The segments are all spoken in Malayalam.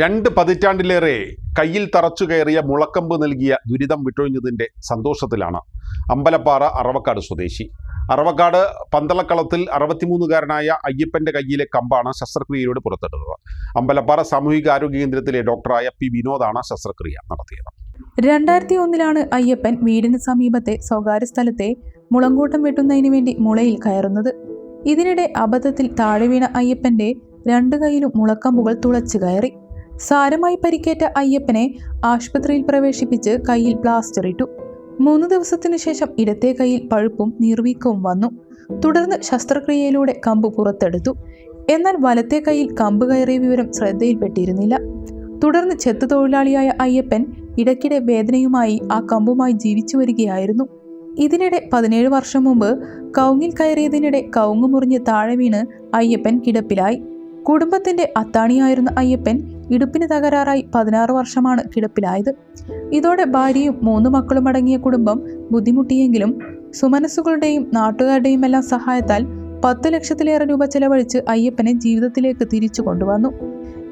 രണ്ട് പതിറ്റാണ്ടിലേറെ കയ്യിൽ തറച്ചു കയറിയ മുളക്കമ്പ് നൽകിയ ദുരിതം വിട്ടൊഴിഞ്ഞതിന്റെ സന്തോഷത്തിലാണ് അമ്പലപ്പാറ അറവക്കാട് സ്വദേശി. അറവക്കാട് പന്തളക്കളത്തിൽ അറുപത്തിമൂന്നുകാരനായ അയ്യപ്പന്റെ കയ്യിലെ കമ്പാണ് ശസ്ത്രക്രിയയിലൂടെ പുറത്തെടുത്തത് അമ്പലപ്പാറ സാമൂഹിക ആരോഗ്യ കേന്ദ്രത്തിലെ ഡോക്ടറായ പി വിനോദാണ് ശസ്ത്രക്രിയ നടത്തിയത്. രണ്ടായിരത്തി ഒന്നിലാണ് അയ്യപ്പൻ വീടിന് സമീപത്തെ സ്വകാര്യ സ്ഥലത്തെ മുളങ്കൂട്ടം വെട്ടുന്നതിന് വേണ്ടി മുളയിൽ കയറുന്നത്. ഇതിനിടെ അബദ്ധത്തിൽ താഴെ വീണ അയ്യപ്പന്റെ രണ്ടു കൈയിലും മുളക്കമ്പുകൾ തുളച്ചു കയറി. സാരമായി പരിക്കേറ്റ അയ്യപ്പനെ ആശുപത്രിയിൽ പ്രവേശിപ്പിച്ച് കയ്യിൽ പ്ലാസ്റ്റർ ഇട്ടു. മൂന്ന് ദിവസത്തിനു ശേഷം ഇടത്തെ കയ്യിൽ പഴുപ്പും നീർവീക്കവും വന്നു. തുടർന്ന് ശസ്ത്രക്രിയയിലൂടെ കമ്പ് പുറത്തെടുത്തു. എന്നാൽ വലത്തെ കയ്യിൽ കമ്പ് കയറിയ വിവരം ശ്രദ്ധയിൽപ്പെട്ടിരുന്നില്ല. തുടർന്ന് ചെത്തു തൊഴിലാളിയായ അയ്യപ്പൻ ഇടയ്ക്കിടെ വേദനയുമായി ആ കമ്പുമായി ജീവിച്ചു വരികയായിരുന്നു. ഇതിനിടെ പതിനേഴ് വർഷം മുമ്പ് കൗങ്ങിൽ കയറിയതിനിടെ കൗങ്ങ് മുറിഞ്ഞ് താഴെ വീണ് അയ്യപ്പൻ കിടപ്പിലായി. കുടുംബത്തിന്റെ അത്താണിയായിരുന്ന അയ്യപ്പൻ ഇടുപ്പിന് തകരാറായി പതിനാറ് വർഷമാണ് കിടപ്പിലായത്. ഇതോടെ ഭാര്യയും മൂന്ന് മക്കളും അടങ്ങിയ കുടുംബം ബുദ്ധിമുട്ടിയെങ്കിലും സുമനസ്സുകളുടെയും നാട്ടുകാരുടെയും എല്ലാം സഹായത്താൽ പത്ത് ലക്ഷത്തിലേറെ രൂപ ചെലവഴിച്ച് അയ്യപ്പനെ ജീവിതത്തിലേക്ക് തിരിച്ചു കൊണ്ടുവന്നു.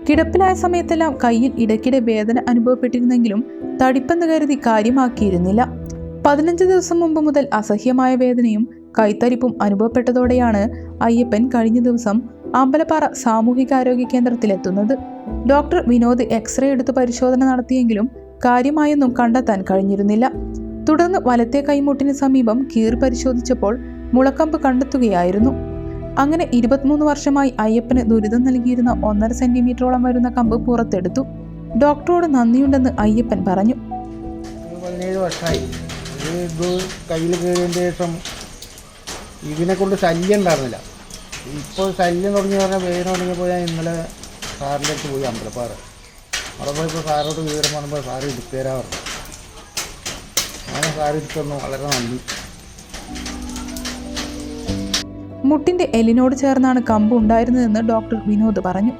കിടപ്പിലായ സമയത്തെല്ലാം കയ്യിൽ ഇടയ്ക്കിടെ വേദന അനുഭവപ്പെട്ടിരുന്നെങ്കിലും തടിപ്പെന്ന് കരുതി കാര്യമാക്കിയിരുന്നില്ല. പതിനഞ്ച് ദിവസം മുമ്പ് മുതൽ അസഹ്യമായ വേദനയും കൈത്തരിപ്പും അനുഭവപ്പെട്ടതോടെയാണ് അയ്യപ്പൻ കഴിഞ്ഞ ദിവസം അമ്പലപ്പാറ സാമൂഹികാരോഗ്യ കേന്ദ്രത്തിലെത്തുന്നത്. ഡോക്ടർ വിനോദ് എക്സ്റേ എടുത്ത് പരിശോധന നടത്തിയെങ്കിലും കാര്യമായൊന്നും കണ്ടെത്താൻ കഴിഞ്ഞിരുന്നില്ല. തുടർന്ന് വലത്തെ കൈമുട്ടിന് സമീപം കീർ പരിശോധിച്ചപ്പോൾ മുളക്കമ്പ് കണ്ടെത്തുകയായിരുന്നു. അങ്ങനെ ഇരുപത്തിമൂന്ന് വർഷമായി അയ്യപ്പന് ദുരിതം നൽകിയിരുന്ന ഒന്നര സെന്റിമീറ്ററോളം വരുന്ന കമ്പ് പുറത്തെടുത്തു. ഡോക്ടറോട് നന്ദിയുണ്ടെന്ന് അയ്യപ്പൻ പറഞ്ഞു. ഇതിനെ കൊണ്ട് ശല്യം ഉണ്ടായിരുന്നില്ല. ഇപ്പോൾ ശല്യം തുടങ്ങി പറഞ്ഞാൽ വേദന തുടങ്ങിയപ്പോൾ ഞാൻ ഇന്നലെ സാറിന്റെ അടുത്ത് പോയി അമ്പലപ്പാറ. അവിടെ പോയപ്പോൾ സാറോട് വിവരം പറഞ്ഞപ്പോൾ സാറ് പറഞ്ഞു. അങ്ങനെ സാറ് എടുത്തു വളരെ നന്ദി. മുട്ടിന്റെ എലിനോട് ചേർന്നാണ് കമ്പ് ഉണ്ടായിരുന്നതെന്ന് ഡോക്ടർ വിനോദ് പറഞ്ഞു.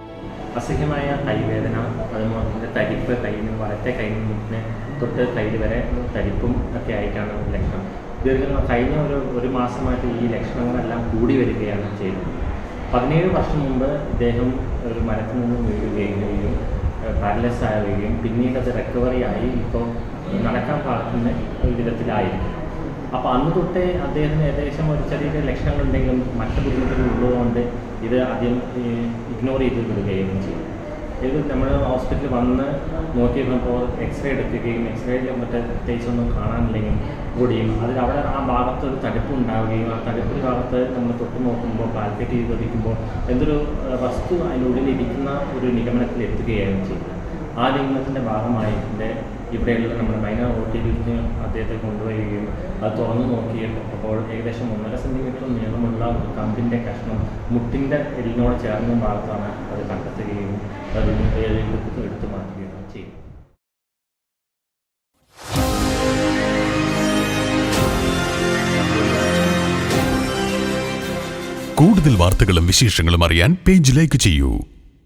അസഹ്യമായ കൈവേദന അതുപോലെ തരിപ്പ് കയ്യിൽ നിന്ന് വലത്തെ കയ്യിൽ നിന്ന് തൊട്ട് കയ്യിൽ വരെ തരിപ്പും ഒക്കെ ആയിട്ടാണ് ലക്ഷണം. ദീർഘ കഴിഞ്ഞ ഒരു ഒരു മാസമായിട്ട് ഈ ലക്ഷണങ്ങളെല്ലാം കൂടി വരികയാണ് ചെയ്തത് പതിനേഴ് വർഷം മുമ്പ് ഇദ്ദേഹം ഒരു മരത്തിൽ നിന്ന് വീഴുകയും പാരലൈസ് ആവുകയും പിന്നീട് അത് റിക്കവറി ആയി ഇപ്പോൾ നടക്കാൻ പാടുന്ന ഒരു വിധത്തിലായിരിക്കും. അപ്പോൾ അന്ന് തൊട്ടേ അദ്ദേഹത്തിന് ഏകദേശം ഒരു ചെറിയ ലക്ഷണങ്ങളുണ്ടെങ്കിലും മറ്റു ബുദ്ധിമുട്ടുകൾ ഉള്ളതുകൊണ്ട് ഇത് ആദ്യം ഇഗ്നോർ ചെയ്ത് വിടുകയും ചെയ്യും ഇത് നമ്മൾ ഹോസ്പിറ്റലിൽ വന്ന് നോക്കിയപ്പോൾ എക്സ്റേ എടുക്കുകയും എക്സ്റേയിൽ മറ്റേ പ്രത്യേകിച്ചൊന്നും കാണാനില്ലെങ്കിൽ കൂടിയും അതിൽ അവിടെ ആ ഭാഗത്ത് ഒരു തടുപ്പ് ഉണ്ടാവുകയും ആ തടുപ്പ് ഭാഗത്ത് നമ്മൾ തൊട്ട് നോക്കുമ്പോൾ കാൽക്കുലേറ്റ് ചെയ്ത് എന്തൊരു വസ്തു അതിനുള്ളിൽ ഇരിക്കുന്ന ഒരു നിഗമനത്തിൽ എത്തുകയായിരുന്നു ചെയ്യുന്നത് ആ നിഗമനത്തിന്റെ ഭാഗമായി ഇതിന്റെ ഇവിടെയുള്ള നമ്മുടെ മൈനർ ഓട്ടിലിന് അദ്ദേഹത്തെ കൊണ്ടുവരികയും അത് തുറന്നു അപ്പോൾ ഏകദേശം ഒന്നര സെന്റിമീറ്റർ നീളമുള്ള ഒരു കമ്പിന്റെ കഷ്ണം മുട്ടിന്റെ എല്ലിനോട് ചേർന്ന ഭാഗത്താണ് അത് കണ്ടെത്തുകയും അത് എടുത്തു മാറ്റുകയും ചെയ്യും കൂടുതൽ വാർത്തകളും വിശേഷങ്ങളും അറിയാൻ പേജ് ലൈക്ക് ചെയ്യൂ.